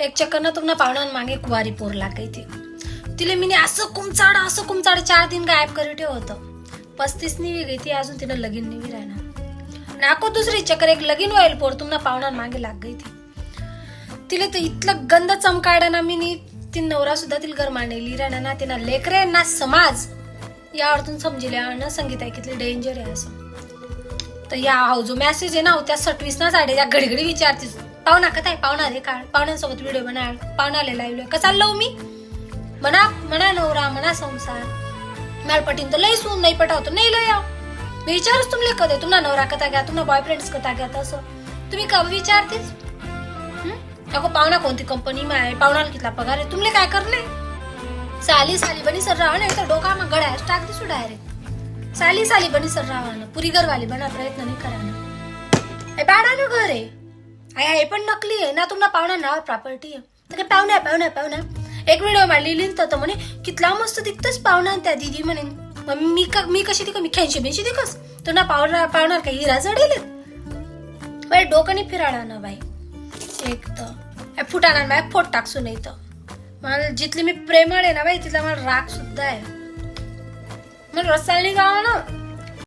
एक चक्कर ना तुम्हाला पाहुणा मागे कुवारी पोर लागाई ती. तिले मी असं कुमचाड असं कुमचाड चार दिन गायब करी ठेव होतं. पस्तीस निवी गई ती अजून तिनं लगीन निवी राहणार. नाको दुसरी चक्कर एक लगीन व्हायल पोर तुम्हाला पाहुण्यान मागे लाग गई ती. तिला तर इतलं गंध चमकाडा ना मी ती नवरा सुद्धा तिला घर मांडली राहणार ना तिना लेकरे ना समाज. यावरतून समजिले ना संगीत ऐकितले डेंजर आहे असं. तर या हा जो मेसेज आहे ना हो, त्या सटवीस ना साडे या घडीघडी विचारतीस. पाहुणा कथा आहे पाहुणा रे काढ पाहुण्यांसोबत व्हिडिओ बना पाहुणाले लाईव्ह का चाललो हो मी? म्हणा म्हणा नवरा म्हणा संसार. मला पटीन तर लई सून नाही पटावतो नाही लय मी विचारच तुमले कधी? तुम्हाला नवरा कथा घ्या तुम्हाला बॉयफ्रेंड्स कथा घ्या तसं. तुम्ही का विचारतेच? अगो पाहुणा कोणती कंपनी मा आहे? पाहुणाला कितला पगार आहे? तुमले काय करणे साली साली बनी सर राहा नाही तर डोका मग गड्या टाक दिसू डायरेक्ट साली साली बनी सर राहा पुरी घरवाली बना प्रयत्न नाही करा ना हे बाळा ना घर आहे. आहे हे पण नकली आहे. ना तुम्हाला पाहुणा नाव प्रॉपर्टी आहे. तर काय पाहुणा आहे, पाहुणा पाहुणा एक व्हिडिओ मांडली तर म्हणे कितला मस्त दिखतच पाहुणा. त्या दिदी म्हणे मग मी का मी कशी दिक मी खेळशी बेशी दिकस तो ना पाहुणार पाहुणार का हिरा जडेल बाई डोकं फिराळा ना बाई. एक तर. फुटाणार बाय फोट टाकसू नाही तर मला जिथली मी प्रेमळ आहे ना बाई तिथला मला राग सुद्धा आहे. मला रस्त्याला गावा ना